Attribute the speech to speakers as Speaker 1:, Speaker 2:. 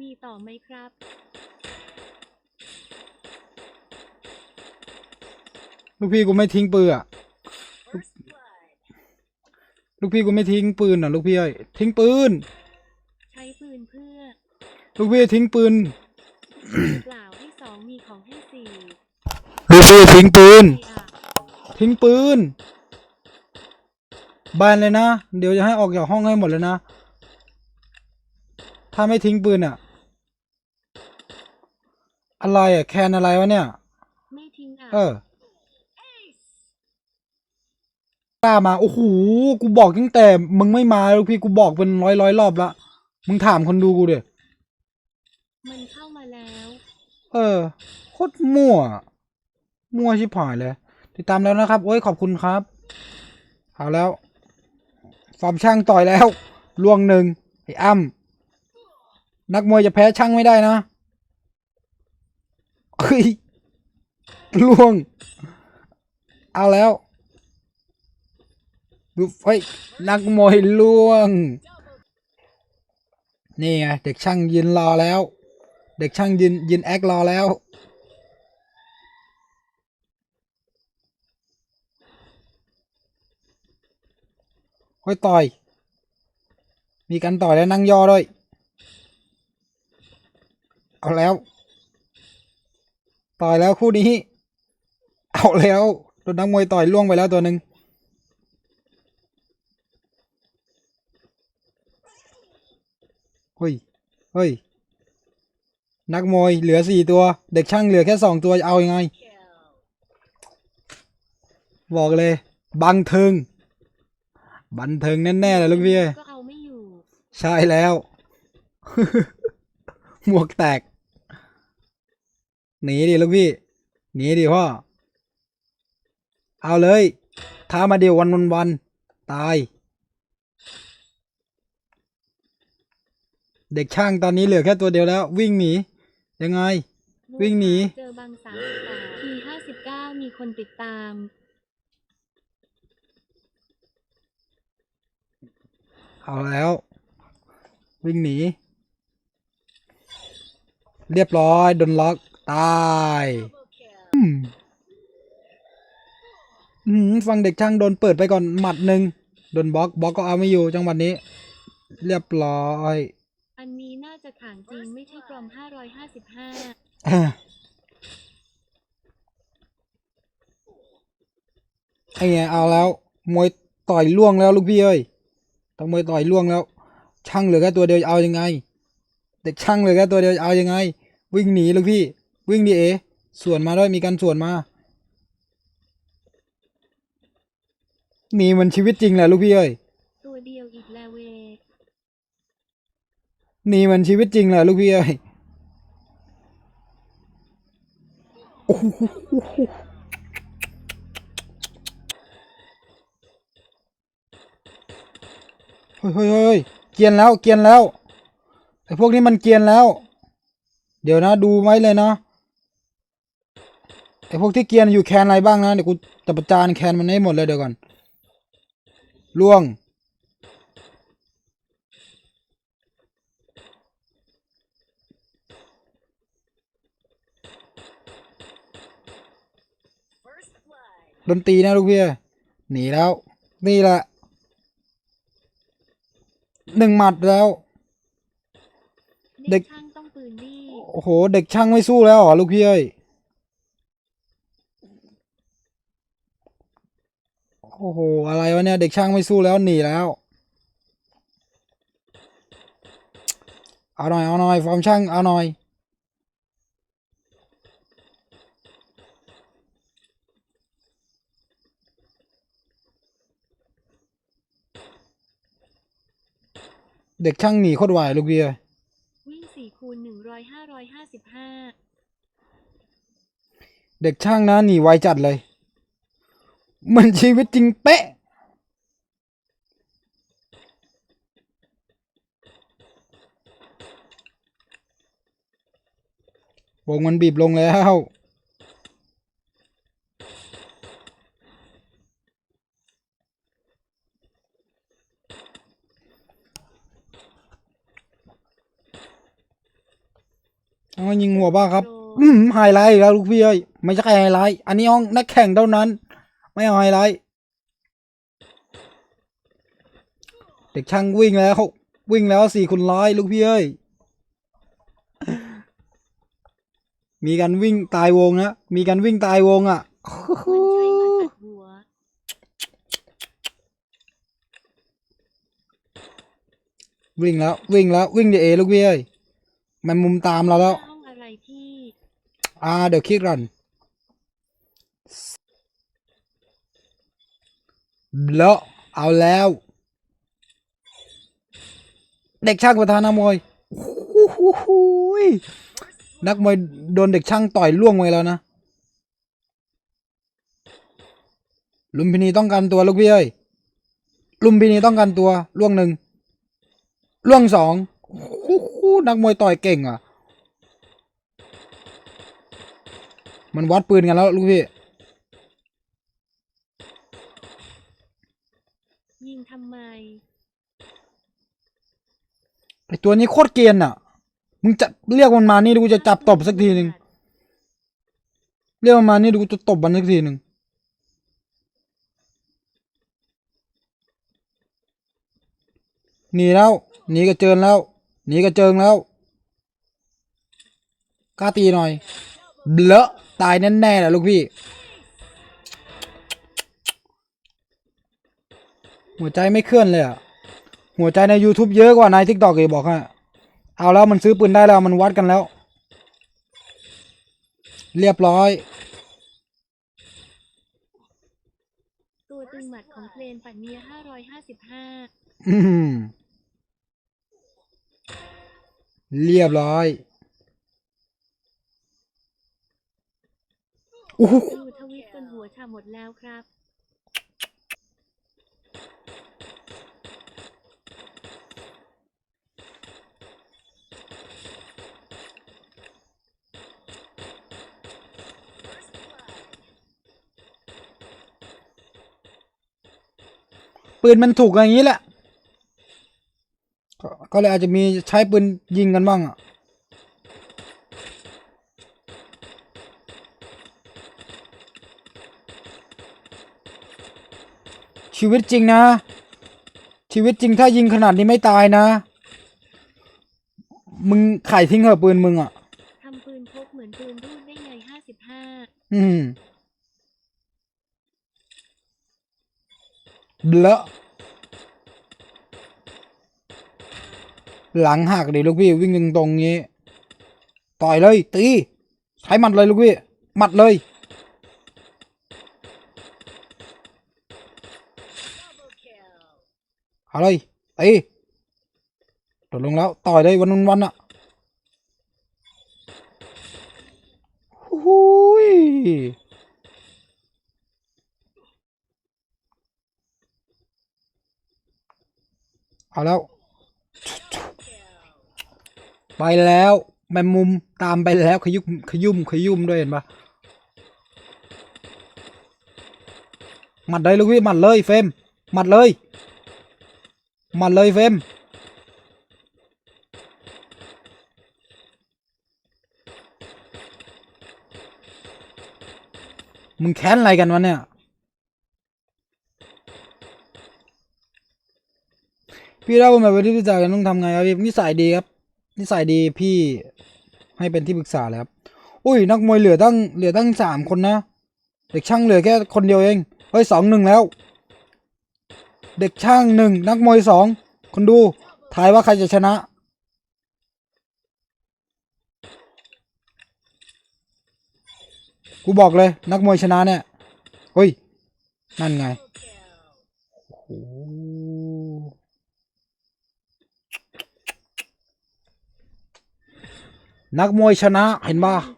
Speaker 1: มีต่อไหมครับ
Speaker 2: ลูกพี่กูไม่ทิ้งปืนอะลูกพี่กูไม่ทิ้งปืนอะ ลูกพี่เอ้ยทิ้งปืน
Speaker 1: ใช้ปืนเพื่อ
Speaker 2: ลูกพี่ทิ้งปืน
Speaker 1: เปล่าให้สองมีของให้สี่
Speaker 2: ลูกพี่ทิ้งปืน
Speaker 1: ไอ้อะ
Speaker 2: ทิ้งปืนบานเลยนะ เดี๋ยวจะให้ออกจากห้องให้หมดเลยนะ ถ้าไม่ทิ้งปืนอะ อะไรอะแคนอะไรวะเนี่ย
Speaker 1: ไม่ทิ้งอะ
Speaker 2: เออกล้ามา โอ้โห กูบอกตั้งแต่ มึงไม่มาลูกพี่กูบอกเป็นร้อยร้อยรอบละ มึงถามคนดูกูเดี๋ย
Speaker 1: มันเข้ามาแล้ว
Speaker 2: เออ โคตรมั่ว มั่วชิบหายเลย ติดตามแล้วนะครับ โอ้ยขอบคุณครับ เอาแล้ว ฟอร์มช่างต่อยแล้ว ล่วงหนึ่งไอ้อ้ำนักมวยจะแพ้ช่างไม่ได้นะ เฮ้ยล่วง เอาแล้วดูเฮ้ยนักมวยล่วง นี่ไงเด็กช่างยืนรอแล้ว เด็กช่างยืนยืนแอครอแล้ว เฮ้ยต่อย มีการต่อยแล้วนั่งย่อด้วย เอาแล้ว ต่อยแล้วคู่นี้ เอาแล้วโดนนักมวยต่อยล่วงไปแล้วตัวหนึ่งเฮ้ยเฮ้ย นักมวยเหลือสี่ตัว เด็กช่างเหลือแค่สองตัวจะเอาอยัางไง บอกเลย บังเทิง บันเทิงแน่ๆเลยลูกพี่เอ้ย
Speaker 1: ก็เอาไม่อยู่
Speaker 2: ใช่แล้ว หมวกแตก หนีดิลูกพี่ หนีดิพ่อ เอาเลย ท้ามาเดียววันวันวันตาย เด็กช่างตอนนี้เหลือแค่ตัวเดียวแล้ว วิ่งหนี ยังไง วิ่งหนี
Speaker 1: เจอบังสามสิบแปดทีห้าสิบเก้ามีคนติดตาม
Speaker 2: เอาแล้ว วิ่งหนี เรียบร้อยโดนล็อก ตายอืมอืมฟังเด็กช่างโดนเปิดไปก่อนหมัดหนึ่งโดนบล็อกบล็อกก็เอาไม่อยู่จังหวัดนี้ เรียบร้อย
Speaker 1: อันนี้น่าจะขางจริงไม่ใช่กรอมห้าร้อยห้าสิบห้า
Speaker 2: อะไอ้ไงเอาแล้ว มวยต่อยล่วงแล้วลูกพี่เอ้ยต้องมวยต่อยล่วงแล้ว ช่างเหลือแค่ตัวเดียวจะเอายังไง เด็กช่างเหลือแค่ตัวเดียวจะเอายังไง วิ่งหนีลูกพี่ วิ่งดิเอสวนมาด้วยมีการสวนมา นีเหมันชีวิตจริงแหละลูกพี่เอ้ย
Speaker 1: ตัวเดียวอีกแล้วเว
Speaker 2: นีเหมันชีวิตจริงแหละลูกพี่เอ้ยโอ้โหเฮ้ยเฮ้ยเฮ้ยเกียนแล้วเกียนแล้วไอ้พวกนี้มันเกียนแล้ว เดี๋ยวนะดูไว้เลยนะ ไอ้พวกที่เกรียนอยู่แคนอะไรบ้างนะ เดี๋ยวกูจะประจานแคนมันให้หมดเลยเดี๋ยวก่อนล่วง ดนตรีนะลูกพี่หนีแล้ว นี่แหละหนึ่งหมัดแล้ว เด็
Speaker 1: เด็
Speaker 2: ก
Speaker 1: กช่างต้องปืนนี่
Speaker 2: โอ้โห เด็กช่างไม่สู้แล้วเหรอลูกพี่เอ้ย โอ้โห อะไรวะเนี่ย เด็กช่างไม่สู้แล้วหนีแล้ว เอาหน่อย เอาหน่อย ฟอร์มช่าง เอาหน่อย เด็กช่างหนีโคตรไหวลูกพี่เอ้ย
Speaker 1: วิ่งสี่คูณหนึ่งร้อยห้าร้อยห้าสิบห้า
Speaker 2: เด็กช่างนะหนีไวจัดเลย เหมือนชีวิตจริงเป๊ะ วงมันบีบลงแล้วเอ๋อยิงหัวบ้าครับ
Speaker 1: โปร
Speaker 2: อืมไฮไลท์อีกแล้วลูกพี่เอ้ยไม่ใช่ไฮไลท์ อันนี้ห้องนักแข่งเท่านั้น ไม่เอาไฮไลท์เด็กช่างวิ่งแล้ววิ่งแล้วสี่คนร้อยลูกพี่เอ้ย มีการวิ่งตายวงนะ มีการวิ่งตายวงอะ
Speaker 1: มันใช้หมัดอัดหัว
Speaker 2: วิ่งแล้ว วิ่งแล้ว วิ่งเดเอลูกพี่เอ้ยมันมุมตามเราแล้ว
Speaker 1: ห้องอะไรที่
Speaker 2: อ่าเดี๋ยวคลิกรัน แล้วเอาแล้ว เด็กช่างประธานนักมวยนักมวยโดนเด็กช่างต่อยล่วงไปแล้วนะลุมพินีต้องการตัวลูกพี่เอ้ยลุมพินีต้องการตัวล่วงหนึ่งล่วงสองนักมวยต่อยเก่งอะ มันวัดปืนกันแล้วลูกพี่
Speaker 1: ยิง ทำไม
Speaker 2: ไอตัวนี้โคตรเกรียนอะ มึงจะเรียกมันมานี่ดูกูจะจับตบสักทีหนึ่งเรียกมันมานี่ดูกูจะตบมันสักทีหนึ่งหนีแล้วหนีกระเจิงแล้วหนีกระเจิงแล้วกล้าตีหน่อย เบลอะตายแน่ๆแหละลูกพี่ หัวใจไม่เคลื่อนเลยอะหัวใจใน YouTube เยอะกว่าใน TikTok เลยบอกให้เอาแล้วมันซื้อปืนได้แล้วมันวัดกันแล้ว เรียบร้อย
Speaker 1: ตัวตึงหมัดของเพลนปันเนียห้าร้อยห้าสิบห้า
Speaker 2: อืมเรียบร้อยโอ้โห
Speaker 1: ดูทวิตจนหัวชาหมดแล้วครับ
Speaker 2: ปืนมันถูกอย่างนี้แหละก็ก็เลยอาจจะมีใช้ปืนยิงกันบ้างอะชีวิตจริงนะ ชีวิตจริงถ้ายิงขนาดนี้ไม่ตายนะ มึงขายทิ้งเหอะปืนมึงอะ
Speaker 1: ทำปืนพกเหมือนปืนรูดได้ไงห้าสิบห้า
Speaker 2: อืม เลอะหลังหักดิลูกพี่วิ่งตรงๆงี้ ต่อยเลย ตีใช้หมัดเลยลูกพี่หมัดเลยเอาเลยตีตกลงแล้ว ต่อยเลยวันวันวันอะหูย เอาแล้ว ไปแล้วแมมมุมตามไปแล้วขยุมขยุ่มขยุ่มด้วยเห็นปะหมัดเลยลูกพี่หมัดเลยเฟมหมัดเลยหมัดเลยเฟมมึงแค้นอะไรกันวะเนี่ย พี่เล่ามาเป็นที่ปรึกษากันต้องทำไงครับพี่นิสัยดีครับ นิสัยดีพี่ให้เป็นที่ปรึกษาเลยครับอุ้ยนักมวยเหลือตั้งเหลือตั้งสามคนนะเด็กช่างเหลือแค่คนเดียวเองเฮ้ยสองหนึ่งแล้ว เด็กช่างหนึ่งนักมวยสองคนดูทายว่าใครจะชนะกูบอกเลยนักมวยชนะเนี่ยเฮ้ยนั่นไงโอ้โห นักมวยชนะเห็นป่ะ
Speaker 1: มี